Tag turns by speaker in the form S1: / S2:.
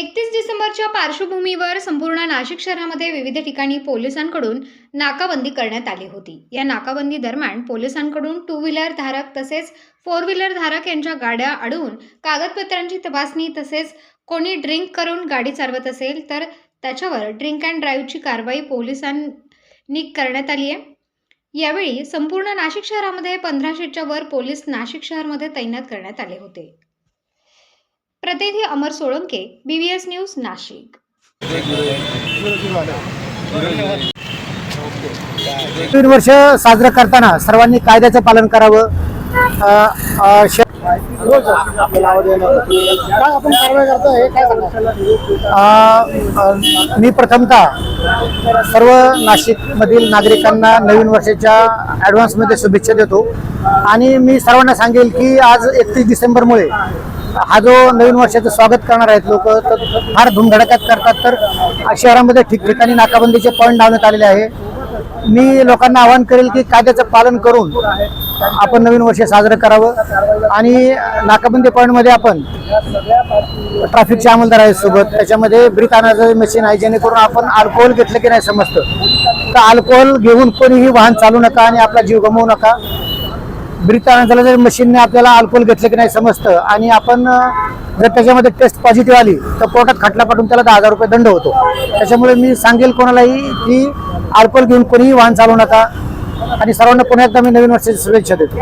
S1: एकतीस डिसेंबरच्या पार्श्वभूमीवर संपूर्ण नाशिक शहरामध्ये विविध ठिकाणी पोलिसांकडून नाकाबंदी करण्यात आली होती. या नाकाबंदी दरम्यान पोलिसांकडून टू व्हीलर धारक तसेच फोर व्हीलर धारक यांच्या गाड्या अडवून कागदपत्रांची तपासणी तसेच कोणी ड्रिंक करून गाडी चालवत असेल तर त्याच्यावर ड्रिंक अँड ड्राईव्हची कारवाई पोलिसांनी करण्यात आली आहे. यावेळी संपूर्ण नाशिक शहरामध्ये पंधराशेच्या वर पोलीस नाशिक शहरमध्ये तैनात करण्यात आले होते. प्रतिनिधी अमर सोळंके बीबीएस न्यूज नाशिक.
S2: तीन वर्ष साजरं करताना सर्वांनी कायद्याचं पालन करावं. मी प्रथमतः सर्व नाशिकमधील नागरिकांना नवीन वर्षाच्या ॲडव्हान्समध्ये शुभेच्छा देतो. आणि मी सर्वांना सांगेल की आज एकतीस डिसेंबरमुळे हा जो नवीन वर्षाचं स्वागत करणार आहेत लोक तर फार धुमधडकात करतात. तर शहरामध्ये ठिकठिकाणी नाकाबंदीचे पॉईंट लावण्यात आलेले आहे. मी लोकांना आवाहन करेल की कायद्याचं पालन करून आपण नवीन वर्ष साजरं करावं. आणि नाकाबंदी पॉईंटमध्ये आपण ट्रॅफिकचे अंमलदार आहेत सोबत. त्याच्यामध्ये ब्रीथ आणायचं मशीन आहे जेणेकरून आपण अल्कोहोल घेतलं की नाही समजतं. तर अल्कोहोल घेऊन कोणीही वाहन चालू नका आणि आपला जीव गमवू नका. ब्रीथ आणायचं जर मशीनने आपल्याला अल्कोहोल घेतलं की नाही समजतं. आणि आपण जर त्याच्यामध्ये टेस्ट पॉझिटिव्ह आली तर कोर्टात खटला पाठवून त्याला दहा हजार रुपये दंड होतो. त्याच्यामुळे मी सांगेल कोणालाही की अल्कोहोल घेऊन कोणीही वाहन चालवू नका. आणि सर्वांना पुन्हा एकदा मी नवीन वर्षाची शुभेच्छा देतो.